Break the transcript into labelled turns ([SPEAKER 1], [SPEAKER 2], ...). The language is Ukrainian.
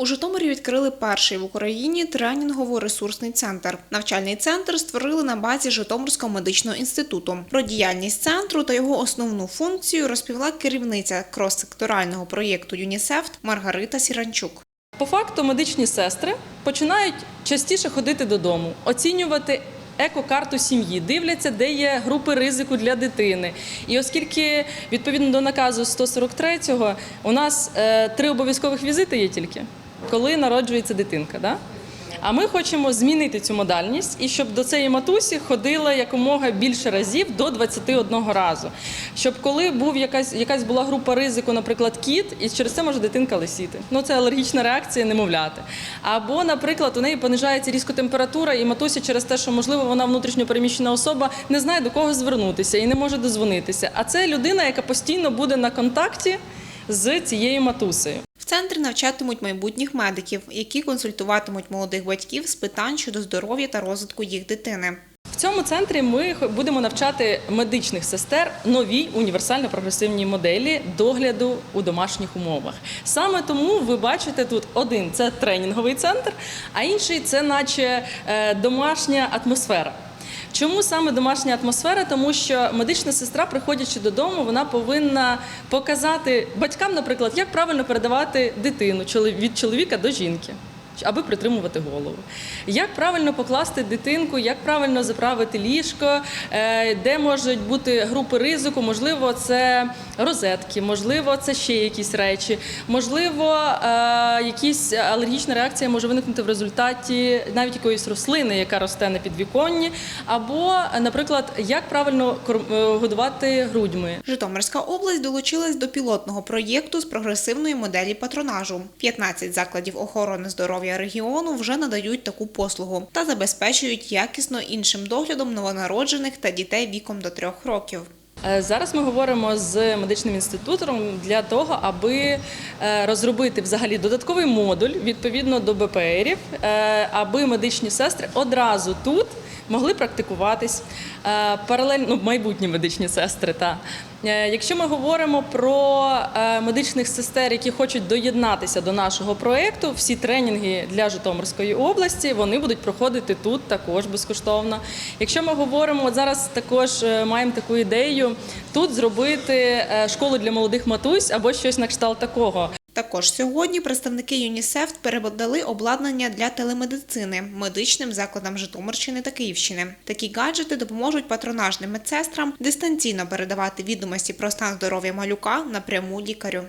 [SPEAKER 1] У Житомирі відкрили перший в Україні тренінгово-ресурсний центр. Навчальний центр створили на базі Житомирського медичного інституту. Про діяльність центру та його основну функцію розповіла керівниця крос-секторального проєкту ЮНІСЕФ Маргарита Сіранчук.
[SPEAKER 2] По факту медичні сестри починають частіше ходити додому, оцінювати екокарту сім'ї, дивляться, де є групи ризику для дитини. І оскільки відповідно до наказу 143-го у нас е, три обов'язкових візити є тільки, коли народжується дитинка. Да? А ми хочемо змінити цю модальність і щоб до цієї матусі ходила якомога більше разів до 21 разу. Щоб коли був якась, якась була група ризику, наприклад, кіт, і через це може дитинка лисіти. Ну це алергічна реакція немовляти. Або, наприклад, у неї понижається різко температура, і матуся через те, що можливо вона внутрішньо переміщена особа не знає до кого звернутися і не може дозвонитися. А це людина, яка постійно буде на контакті з цією матусею.
[SPEAKER 1] В центрі навчатимуть майбутніх медиків, які консультуватимуть молодих батьків з питань щодо здоров'я та розвитку їх дитини.
[SPEAKER 2] В цьому центрі ми будемо навчати медичних сестер новій універсально-прогресивній моделі догляду у домашніх умовах. Саме тому ви бачите тут один це тренінговий центр, а інший це наче е, домашня атмосфера. Чому саме домашня атмосфера? Тому що медична сестра, приходячи додому, вона повинна показати батькам, наприклад, як правильно передавати дитину від чоловіка до жінки аби притримувати голову. Як правильно покласти дитинку, як правильно заправити ліжко, е, де можуть бути групи ризику, можливо, це розетки, можливо, це ще якісь речі, можливо, е, якісь алергічна реакція може виникнути в результаті навіть якоїсь рослини, яка росте на підвіконні, або, наприклад, як правильно е, годувати грудьми.
[SPEAKER 1] Житомирська область долучилась до пілотного проєкту з прогресивної моделі патронажу. 15 закладів охорони здоров'я регіону вже надають таку послугу та забезпечують якісно іншим доглядом новонароджених та дітей віком до трьох років.
[SPEAKER 2] Е, Зараз ми говоримо з медичним інститутом для того, аби е, розробити взагалі додатковий модуль відповідно до БПРів, е, аби медичні сестри одразу тут могли практикуватись паралельно ну, майбутні медичні сестри. Та якщо ми говоримо про е, медичних сестер, які хочуть доєднатися до нашого проекту, всі тренінги для Житомирської області вони будуть проходити тут також безкоштовно. Якщо ми говоримо, от зараз також е, маємо таку ідею тут зробити е, школу для молодих матусь або щось на кшталт такого.
[SPEAKER 1] Також сьогодні представники ЮНІСЕФ передали обладнання для телемедицини медичним закладам Житомирщини та Київщини. Такі гаджети допоможуть патронажним медсестрам дистанційно передавати відомості про стан здоров'я малюка напряму лікарю.